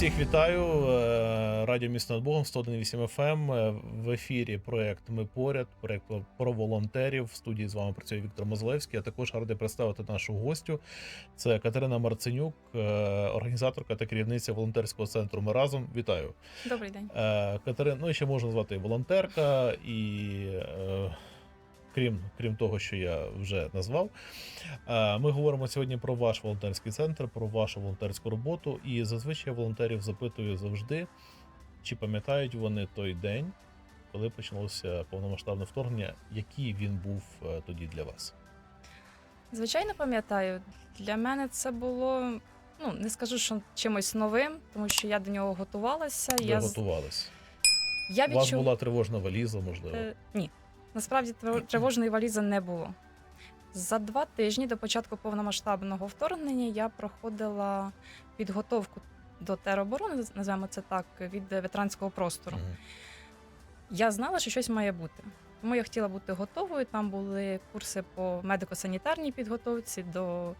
Всіх вітаю. Е, Радіо місто над Богом 101.8 FM. Е, В ефірі проект Ми поряд, проект про волонтерів. В студії з вами працює Віктор Мозлевський. А також радий представити нашу гостю. Це Катерина Марценюк, е, організаторка та керівниця волонтерського центру. Ми разом. Вітаю. Добрий день. Катерина, ну і ще можна звати волонтерка, і крім, крім того, що я вже назвав, е, ми говоримо сьогодні про ваш волонтерський центр, про вашу волонтерську роботу. І зазвичай волонтерів запитую завжди, чи пам'ятають вони той день, коли почалося повномасштабне вторгнення, який він був е, тоді для вас? Звичайно, пам'ятаю, для мене це було. Ну, не скажу, що чимось новим, тому що я до нього готувалася. Ви я, готувались? я У вас була тривожна валіза, можливо. Е, ні, насправді триво- тривожної валізи не було. За два тижні до початку повномасштабного вторгнення я проходила підготовку до тероборони, називаємо це так, від ветеранського простору. Я знала, що щось має бути. Тому я хотіла бути готовою. Там були курси по медико-санітарній підготовці, до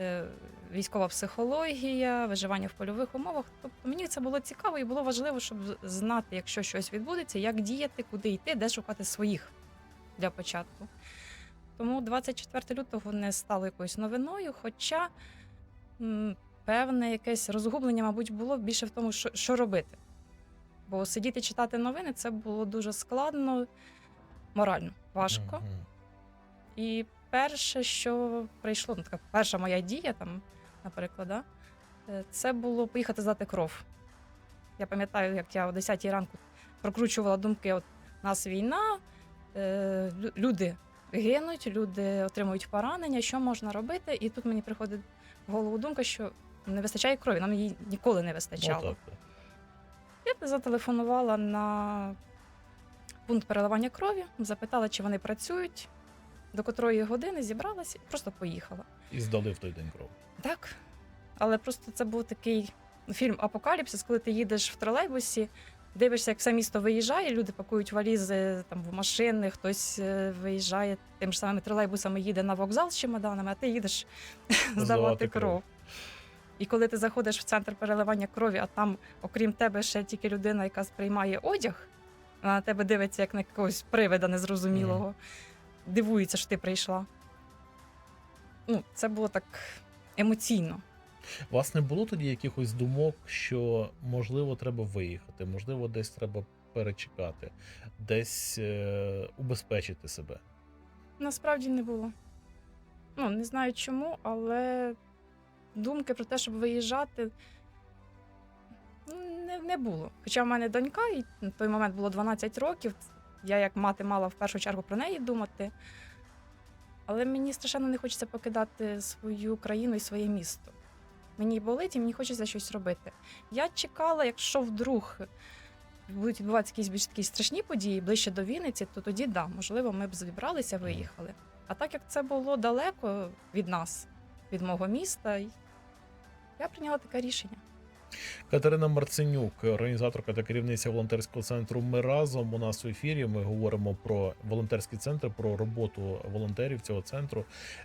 е, військова психологія, виживання в польових умовах. Тобто мені це було цікаво і було важливо, щоб знати, якщо щось відбудеться, як діяти, куди йти, де шукати своїх для початку. Тому 24 лютого не стало якоюсь новиною, хоча м, певне якесь розгублення, мабуть, було більше в тому, що, що робити. Бо сидіти читати новини це було дуже складно, морально важко. І перше, що прийшло, ну така перша моя дія, там, наприклад, да, е, це було поїхати здати кров. Я пам'ятаю, як я о 10 ранку прокручувала думки: от нас війна, люди гинуть, люди отримують поранення, що можна робити? І тут мені приходить в голову думка, що не вистачає крові, нам її ніколи не вистачало. Я зателефонувала на пункт переливання крові, запитала, чи вони працюють, до котрої години зібралася і просто поїхала. І здали в той день кров. Так. Але просто це був такий фільм Апокаліпсис, коли ти їдеш в тролейбусі, дивишся, як все місто виїжджає, люди пакують валізи там в машини, хтось е, виїжджає тим ж самими тролейбусами, їде на вокзал з чемоданами, а ти їдеш Здавати кров. кров. І коли ти заходиш в центр переливання крові, а там, окрім тебе, ще тільки людина, яка сприймає одяг, а на тебе дивиться як на якогось привида незрозумілого, дивується, що ти прийшла. Ну, це було так емоційно. Вас не було тоді якихось думок, що можливо треба виїхати, можливо, десь треба перечекати, десь е, убезпечити себе. Насправді не було. Ну, не знаю чому, але думки про те, щоб виїжджати, не, не було. Хоча в мене донька, і на той момент було 12 років. Я, як мати, мала в першу чергу про неї думати. Але мені страшенно не хочеться покидати свою країну і своє місто. Мені болить і мені хочеться щось робити. Я чекала, якщо вдруг будуть відбуватися якісь більш такі страшні події ближче до Вінниці, то тоді да, можливо, ми б зібралися, виїхали. А так як це було далеко від нас, від мого міста, я прийняла таке рішення. Катерина Марценюк, організаторка та керівниця волонтерського центру. Ми разом у нас в ефірі. Ми говоримо про волонтерський центр, про роботу волонтерів цього центру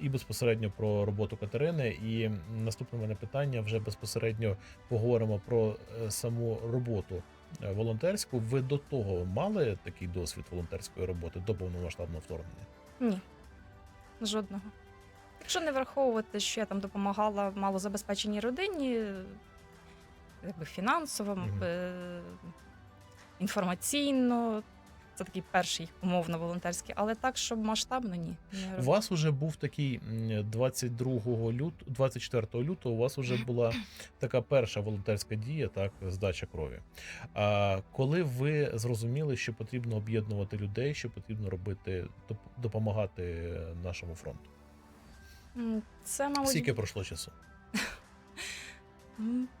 і безпосередньо про роботу Катерини. І наступне мене питання вже безпосередньо поговоримо про е, саму роботу е, волонтерську. Ви до того мали такий досвід волонтерської роботи до повномасштабного вторгнення? Ні, жодного. Якщо не враховувати, що я там допомагала малозабезпеченій родині, якби фінансово, Мгм. е, інформаційно, це такий перший умовно волонтерський, але так, щоб масштабно ні. не У робила. вас уже був такий м, 22 лют, 24 лютого. У вас вже була така перша волонтерська дія, так здача крові. А коли ви зрозуміли, що потрібно об'єднувати людей, що потрібно робити, доп- допомагати нашому фронту? М, Це, мабуть, Скільки пройшло часу?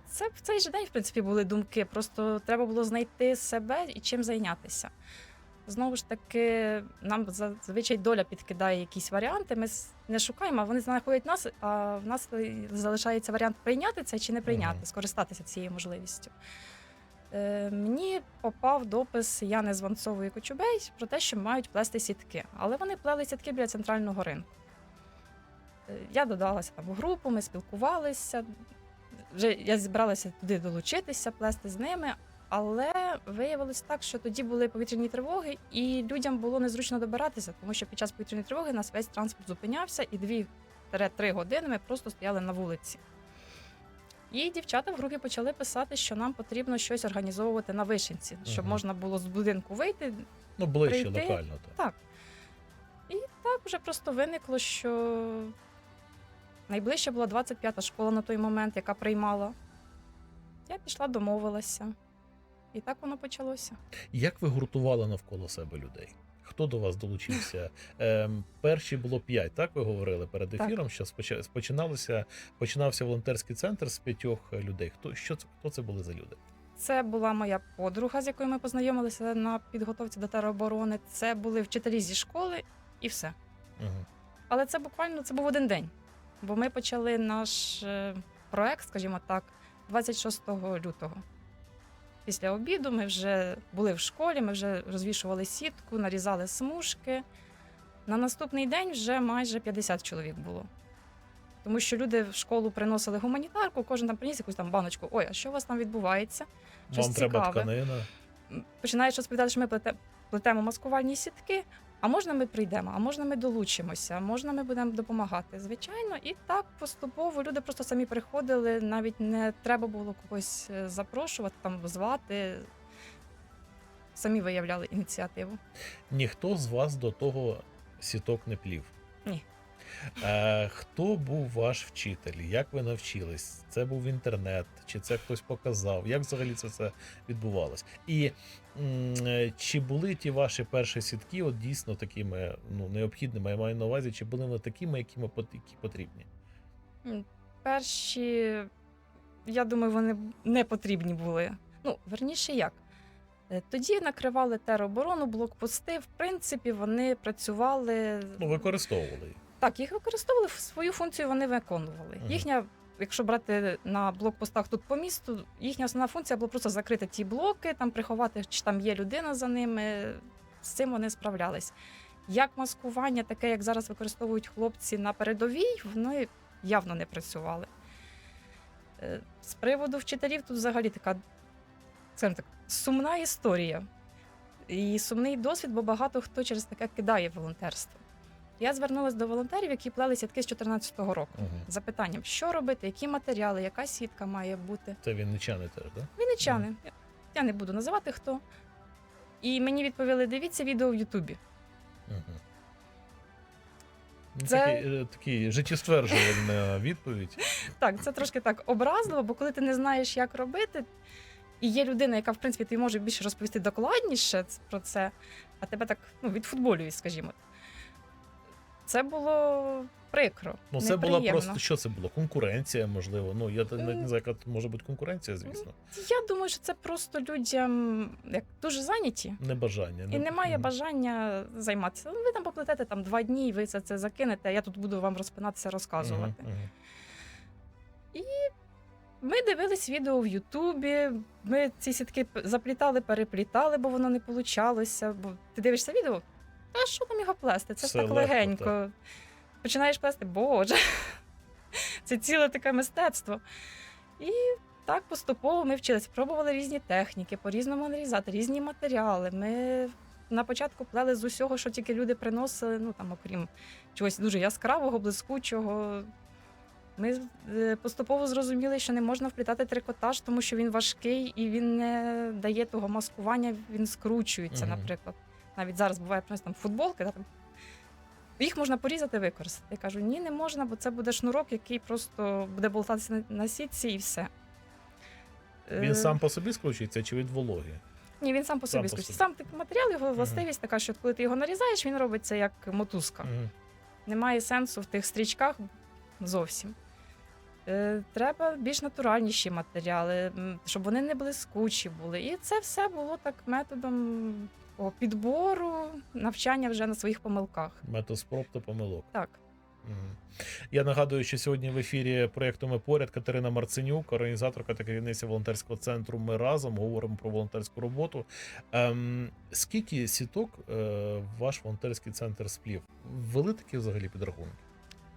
Це в цей же день, в принципі, були думки. Просто треба було знайти себе і чим зайнятися. Знову ж таки, нам зазвичай доля підкидає якісь варіанти. Ми не шукаємо, а вони знаходять нас, а в нас залишається варіант прийняти це чи не прийняти, Мгм. скористатися цією можливістю. Е, мені попав допис Яни Званцової Кочубей про те, що мають плести сітки. Але вони плели сітки біля центрального ринку. Е, Я додалася там в групу, ми спілкувалися. Вже я зібралася туди долучитися, плести з ними. Але виявилось так, що тоді були повітряні тривоги, і людям було незручно добиратися, тому що під час повітряної тривоги нас весь транспорт зупинявся, і 2-3 години ми просто стояли на вулиці. І дівчата в групі почали писати, що нам потрібно щось організовувати на вишенці, щоб Мгм. можна було з будинку вийти. Ну, ближче Прийти. локально. Так. Так. І так вже просто виникло, що найближче була 25-та школа на той момент, яка приймала. Я пішла, домовилася. І так воно почалося. Як ви гуртували навколо себе людей? Хто до вас долучився? Ем, перші було п'ять, так ви говорили перед Так. ефіром. Що спочиналося, починався волонтерський центр з п'ятьох людей. Хто що це хто це були за люди? Це була моя подруга, з якою ми познайомилися на підготовці до тероборони. Це були вчителі зі школи і все. Угу. Але це буквально це був один день. Бо ми почали наш е, проект, скажімо так, 26 лютого. Після обіду ми вже були в школі, ми вже розвішували сітку, нарізали смужки. На наступний день вже майже 50 чоловік було. Тому що люди в школу приносили гуманітарку, кожен там приніс якусь там баночку. Ой, а що у вас там відбувається? Щось Вам треба тканина. починаєш розповідати, що ми плетемо маскувальні сітки. А можна ми прийдемо, а можна ми долучимося, а можна ми будемо допомагати. Звичайно, і так поступово люди просто самі приходили, навіть не треба було когось е, запрошувати, там звати. Самі виявляли ініціативу. Ніхто з вас до того сіток не плів. Ні. Е, хто був ваш вчитель? Як ви навчились? Це був інтернет, чи це хтось показав? Як взагалі це все відбувалось? І е, чи були ті ваші перші сітки от дійсно такими ну, необхідними? Я маю на увазі, чи були вони такими, якими які потрібні? Перші, я думаю, вони не потрібні були. Ну, верніше як. Е, Тоді накривали тероборону, блокпости. В принципі, вони працювали Ну, використовували. їх. Так, їх використовували свою функцію, вони виконували. Мгм. Їхня, якщо брати на блокпостах тут по місту, їхня основна функція була просто закрити ті блоки, там приховати, чи там є людина за ними. З цим вони справлялись. Як маскування, таке, як зараз використовують хлопці на передовій, вони явно не працювали. Е, З приводу вчителів, тут взагалі така скажімо так, сумна історія. І сумний досвід, бо багато хто через таке кидає волонтерство. Я звернулася до волонтерів, які плели сітки з 2014 року. Мгм. з Запитанням, що робити, які матеріали, яка сітка має бути. Це вінничани теж, так? Вінничани. Я не буду називати хто. І мені відповіли: дивіться відео в Ютубі. Угу. Це- Такий, е, такий життєстверджувальна відповідь. Так, це трошки так образливо, бо коли ти не знаєш, як робити, і є людина, яка, в принципі, ти може більше розповісти докладніше про це, а тебе так ну, відфутболюють, скажімо. Це було прикро. Ну, це була просто що це було? Конкуренція, можливо. Ну, я навіть не знаю, яка може бути конкуренція, звісно. Я думаю, що це просто людям як дуже зайняті. Небажання. І не- немає бажання займатися. Ну, Ви там поплетете там два дні, і ви це, це закинете, а я тут буду вам розпинатися, розказувати. Мгм, мгм. Ми дивились відео в Ютубі. Ми ці сітки заплітали, переплітали, бо воно не получалося. Бо ти дивишся відео, а що там його плести? Це ж Все так легко, легенько. Починаєш плести, боже. Це ціле таке мистецтво. І так поступово ми вчилися, пробували різні техніки, по-різному нарізати, різні матеріали. Ми на початку плели з усього, що тільки люди приносили, ну там, окрім чогось дуже яскравого, блискучого. Ми е, поступово зрозуміли, що не можна вплітати трикотаж, тому що він важкий і він не дає того маскування, він скручується, Мгм. наприклад. Навіть зараз буває просто там футболки, да, там. їх можна порізати, використати. Я кажу, ні, не можна, бо це буде шнурок, який просто буде болтатися на, сітці і все. Він Е, сам по собі скручується чи від вологи? Ні, він сам по собі скручується. Сам такий матеріал, його властивість така, що коли ти його нарізаєш, він робиться як мотузка. Немає сенсу в тих стрічках зовсім. Е, треба більш натуральніші матеріали, щоб вони не блискучі були. І це все було так методом такого підбору, навчання вже на своїх помилках. Метод спроб та помилок. Так. Я нагадую, що сьогодні в ефірі проєкту Ми поряд Катерина Марценюк, організаторка та керівниця волонтерського центру. Ми разом говоримо про волонтерську роботу. Ем, скільки сіток е, ваш волонтерський центр сплів? Вели такі взагалі підрахунки?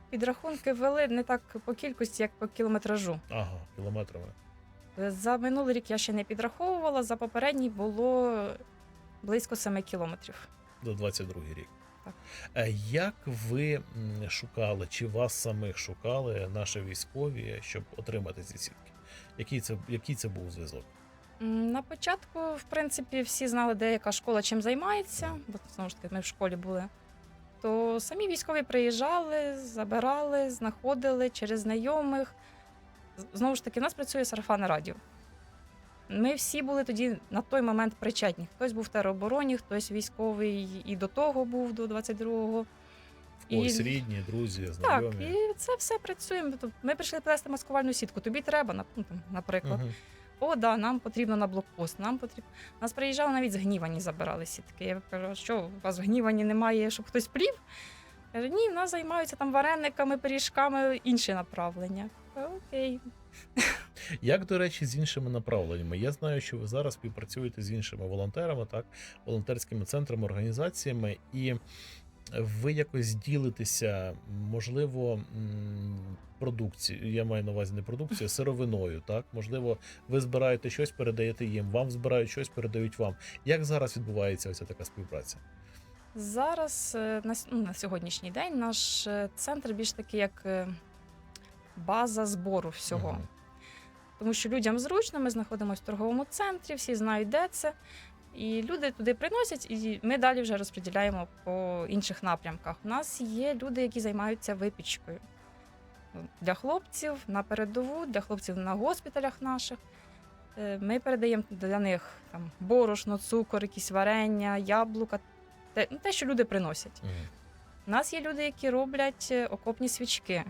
підрахунки вели не так по кількості, як по кілометражу. Ага, кілометрами. За минулий рік я ще не підраховувала, за попередній було близько 7 кілометрів. За 22 рік. Так. Е, Як ви шукали, чи вас самих шукали наші військові, щоб отримати ці сітки? Який це, який це був зв'язок? На початку, в принципі, всі знали, де яка школа чим займається, бо знову ж таки ми в школі були. То самі військові приїжджали, забирали, знаходили через знайомих. Знову ж таки, в нас працює сарафанне радіо. Ми всі були тоді на той момент причетні. Хтось був в теробороні, хтось військовий і до того був, до 22-го. В когось І- рідні, друзі, Так, і це все працює. Тобто Ми прийшли плести маскувальну сітку. Тобі треба, ну, наприклад. Мгм. О, да, нам потрібно на блокпост. Нам потрібно. Нас приїжджали навіть з гнівані забирали сітки. Я кажу, що у вас гнівані немає, щоб хтось плів? Каже, ні, в нас займаються там варениками, пиріжками, інші направлення. Окей. Як, до речі, з іншими направленнями? Я знаю, що ви зараз співпрацюєте з іншими волонтерами, так, волонтерськими центрами, організаціями, і ви якось ділитеся, можливо, продукцією. Я маю на увазі не продукцію, а сировиною. Так, можливо, ви збираєте щось, передаєте їм, вам збирають щось, передають вам. Як зараз відбувається ось така співпраця? Зараз е, на, ну, на сьогоднішній день наш е, центр більш такий, як е, база збору всього. Мгм. Тому що людям зручно, ми знаходимося в торговому центрі, всі знають, де це. І люди туди приносять, і ми далі вже розподіляємо по інших напрямках. У нас є люди, які займаються випічкою для хлопців на передову, для хлопців на госпіталях наших. Е, Ми передаємо для них там борошно, цукор, якісь варення, яблука, те, ну, те, що люди приносять. Мгм. У нас є люди, які роблять е, окопні свічки.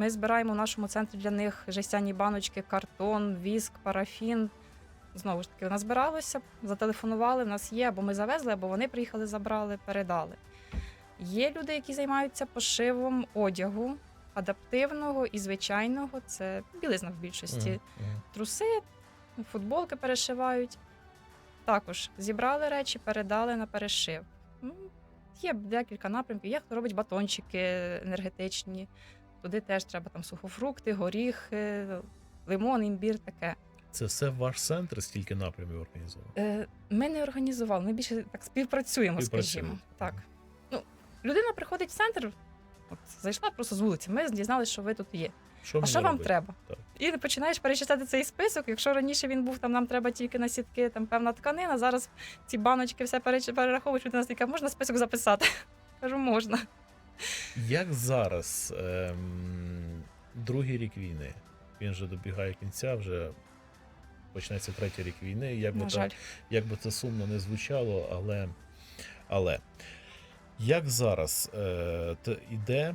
Ми збираємо в нашому центрі для них жестяні баночки, картон, віск, парафін. Знову ж таки, назбиралося, зателефонували, в нас є, або ми завезли, або вони приїхали, забрали, передали. Є люди, які займаються пошивом одягу адаптивного і звичайного. Це білизна в більшості труси, футболки перешивають. Також зібрали речі, передали на перешив. Є декілька напрямків. Є хто робить батончики енергетичні. Туди теж треба там сухофрукти, горіхи, лимон, імбір, таке. Це все ваш центр, стільки напрямів організовано? Е, Ми не організували, ми більше так співпрацюємо, скажімо. Так. Ну, людина приходить в центр, от, зайшла просто з вулиці. Ми дізналися, що ви тут є. Що А що вам треба? Так. І починаєш перечитати цей список. Якщо раніше він був там, нам треба тільки на сітки, там певна тканина. Зараз ці баночки все перераховують. Людина така, можна список записати? Кажу, можна. Як зараз ем, другий рік війни? Він вже добігає кінця, вже почнеться третій рік війни. Як би, та- як би це сумно не звучало, але, але як зараз е, іде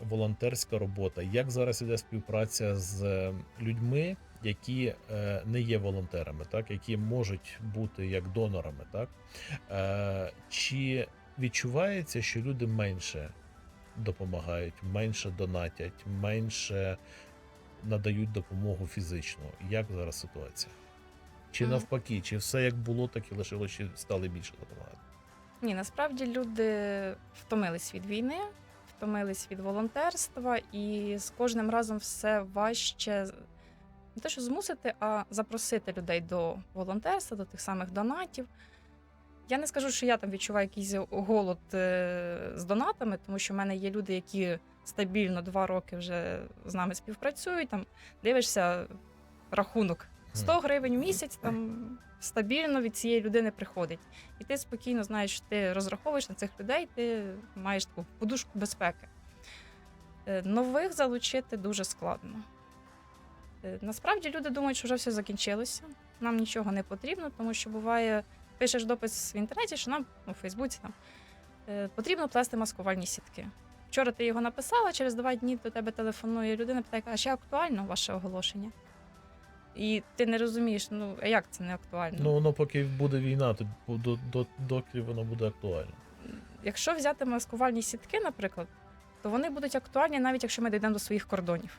волонтерська робота? Як зараз іде співпраця з е, людьми, які е, не є волонтерами, так які можуть бути як донорами, так е, чи відчувається, що люди менше допомагають, менше донатять, менше надають допомогу фізичну? Як зараз ситуація? Чи навпаки, чи все як було, так і лишилося, чи стали більше допомагати? ні, насправді люди втомились від війни, втомились від волонтерства, і з кожним разом все важче не те, що змусити, а запросити людей до волонтерства, до тих самих донатів. Я не скажу, що я там відчуваю якийсь голод е, з донатами, тому що в мене є люди, які стабільно два роки вже з нами співпрацюють. Там дивишся рахунок 100 гривень в місяць, там стабільно від цієї людини приходить. І ти спокійно знаєш, що ти розраховуєш на цих людей, ти маєш таку подушку безпеки. Е, Нових залучити дуже складно. Е, Насправді люди думають, що вже все закінчилося. Нам нічого не потрібно, тому що буває, пишеш допис в інтернеті, що нам у Фейсбуці там е, потрібно плести маскувальні сітки. Вчора ти його написала, через два дні до тебе телефонує людина, питає, а ще актуально ваше оголошення? І ти не розумієш, ну а як це не актуально? Ну, воно поки буде війна, то до, до, доки воно буде актуально. Якщо взяти маскувальні сітки, наприклад, то вони будуть актуальні навіть якщо ми дійдемо до своїх кордонів.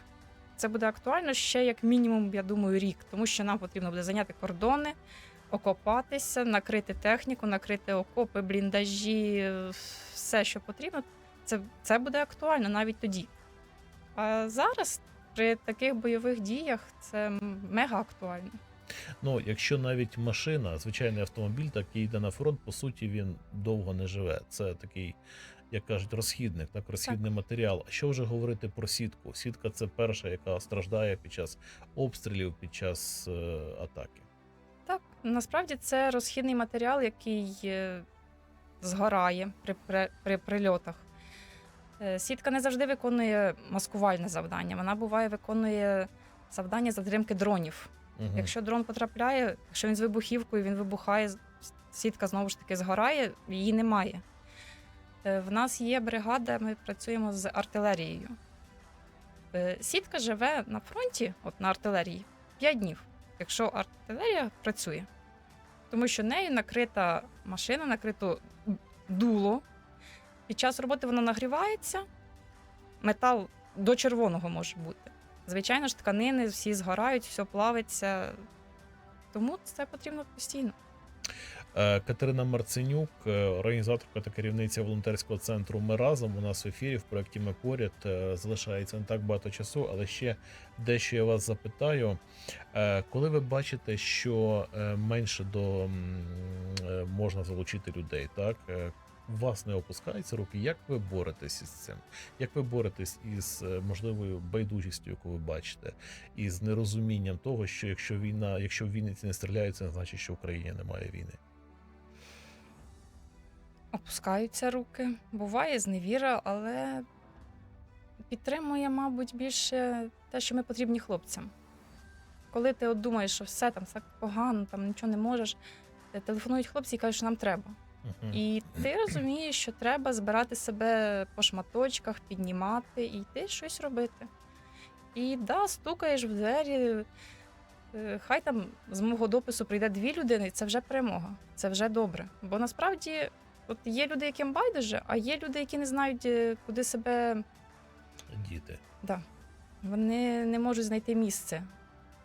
Це буде актуально ще як мінімум, я думаю, рік, тому що нам потрібно буде зайняти кордони, окопатися, накрити техніку, накрити окопи, бліндажі, все, що потрібно. це, це буде актуально навіть тоді. А зараз, при таких бойових діях, це мега актуально. Ну, якщо навіть машина, звичайний автомобіль, такий йде на фронт, по суті, він довго не живе. Це такий, як кажуть, розхідник, так, розхідний матеріал. А що вже говорити про сітку? Сітка це перша, яка страждає під час обстрілів, під час е, атаки. Насправді це розхідний матеріал, який е, згорає при, при, при прильотах. Е, Сітка не завжди виконує маскувальне завдання. Вона буває виконує завдання затримки дронів. Угу. Якщо дрон потрапляє, якщо він з вибухівкою, він вибухає, сітка знову ж таки згорає, її немає. Е, В нас є бригада, ми працюємо з артилерією. Сітка живе на фронті, от на артилерії, 5 днів, якщо артилерія працює. Тому що нею накрита машина, накрито дуло. Під час роботи воно нагрівається, метал до червоного може бути. Звичайно ж, тканини всі згорають, все плавиться. Тому це потрібно постійно. Е, Катерина Марценюк, е, організаторка та керівниця волонтерського центру Ми разом у нас в ефірі в проєкті Ми поряд Е, залишається не так багато часу, але ще дещо я вас запитаю. Коли ви бачите, що менше до можна залучити людей, так вас не опускаються руки. Як ви боретесь із цим? Як ви боретесь із можливою байдужістю, яку ви бачите, із нерозумінням того, що якщо війна, якщо в Вінниці не стріляють, це не значить, що в Україні немає війни. Опускаються руки. Буває зневіра, але підтримує, мабуть, більше те, що ми потрібні хлопцям. Коли ти от думаєш, що все там все погано, там нічого не можеш, е, телефонують хлопці і кажуть, що нам треба. І ти розумієш, що треба збирати себе по шматочках, піднімати і йти щось робити. І да, стукаєш в двері. е, Хай там з мого допису прийде дві людини, це вже перемога, це вже добре. Бо насправді от є люди, яким байдуже, а є люди, які не знають, е, куди себе Діти. Да. Вони не можуть знайти місце.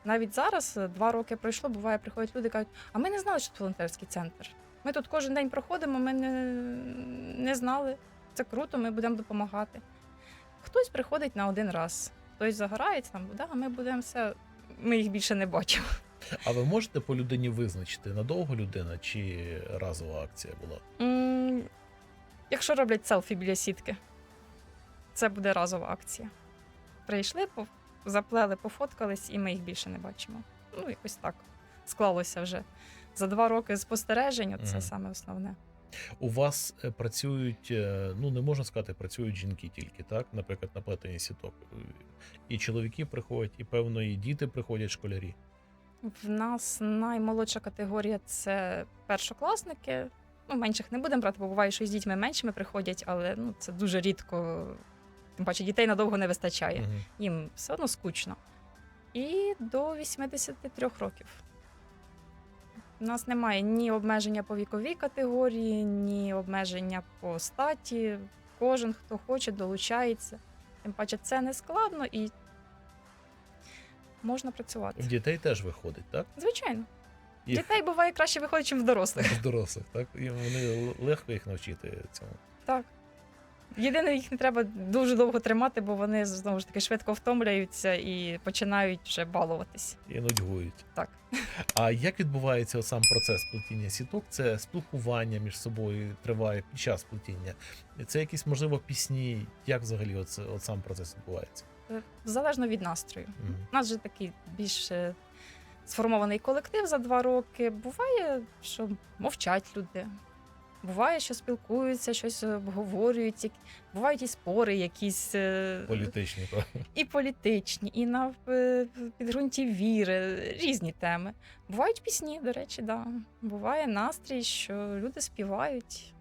Навіть зараз, е, два роки пройшло, буває, приходять люди і кажуть, а ми не знали, що це волонтерський центр. Ми тут кожен день проходимо, ми не, не знали. Це круто, ми будемо допомагати. Хтось приходить на один раз, хтось загорається там, да, ми будемо все. Ми їх більше не бачимо. А ви можете по людині визначити, надовго людина чи разова акція була? Якщо роблять селфі біля сітки, це буде разова акція. Прийшли, заплели, пофоткались, і ми їх більше не бачимо. Ну, якось так склалося вже. За два роки спостережень, це Мгм. саме основне. У вас е, працюють, е, ну не можна сказати, працюють жінки тільки, так? Наприклад, на плетенні сіток. І чоловіки приходять, і певно, і діти приходять школярі. В нас наймолодша категорія це першокласники. Ну, менших не будемо брати, бо буває, що з дітьми меншими приходять, але ну, це дуже рідко. Тим паче дітей надовго не вистачає. Мгм. їм все одно скучно. І до 83 років. У нас немає ні обмеження по віковій категорії, ні обмеження по статі. Кожен, хто хоче, долучається. Тим паче, це не складно і можна працювати. В дітей теж виходить, так? Звичайно, Їх дітей буває краще виходить, ніж в дорослих. в дорослих, так? І вони легко їх навчити цьому. Так. Єдине, їх не треба дуже довго тримати, бо вони знову ж таки швидко втомлюються і починають вже балуватись. І нудьгують. Так. А як відбувається сам процес плетіння сіток? Це спілкування між собою триває під час плетіння. Це якісь, можливо, пісні. Як взагалі оце, от сам процес відбувається? Е, Залежно від настрою. Мгм. У нас вже такий більш е, сформований колектив за два роки. Буває, що мовчать люди. Буває, що спілкуються, щось обговорюють. Бувають і спори, якісь е, Політичні, так? і політичні, і на е, підґрунті віри, різні теми. Бувають пісні, до речі, да. Буває настрій, що люди співають.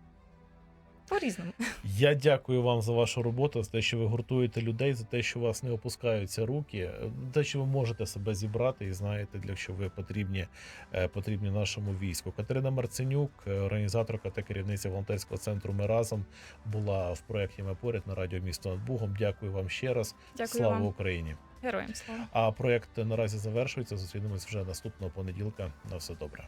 По-різному. Я дякую вам за вашу роботу, за те, що ви гуртуєте людей, за те, що у вас не опускаються руки, за те, що ви можете себе зібрати і знаєте, для що ви потрібні, е, потрібні нашому війську. Катерина Марценюк, е, організаторка та керівниця волонтерського центру Ми разом була в проєкті Ми поряд на радіо місто над Бугом. Дякую вам ще раз. Дякую Слава вам. Україні! Героям слава. А проєкт наразі завершується. Зустрінемось вже наступного понеділка. На все добре.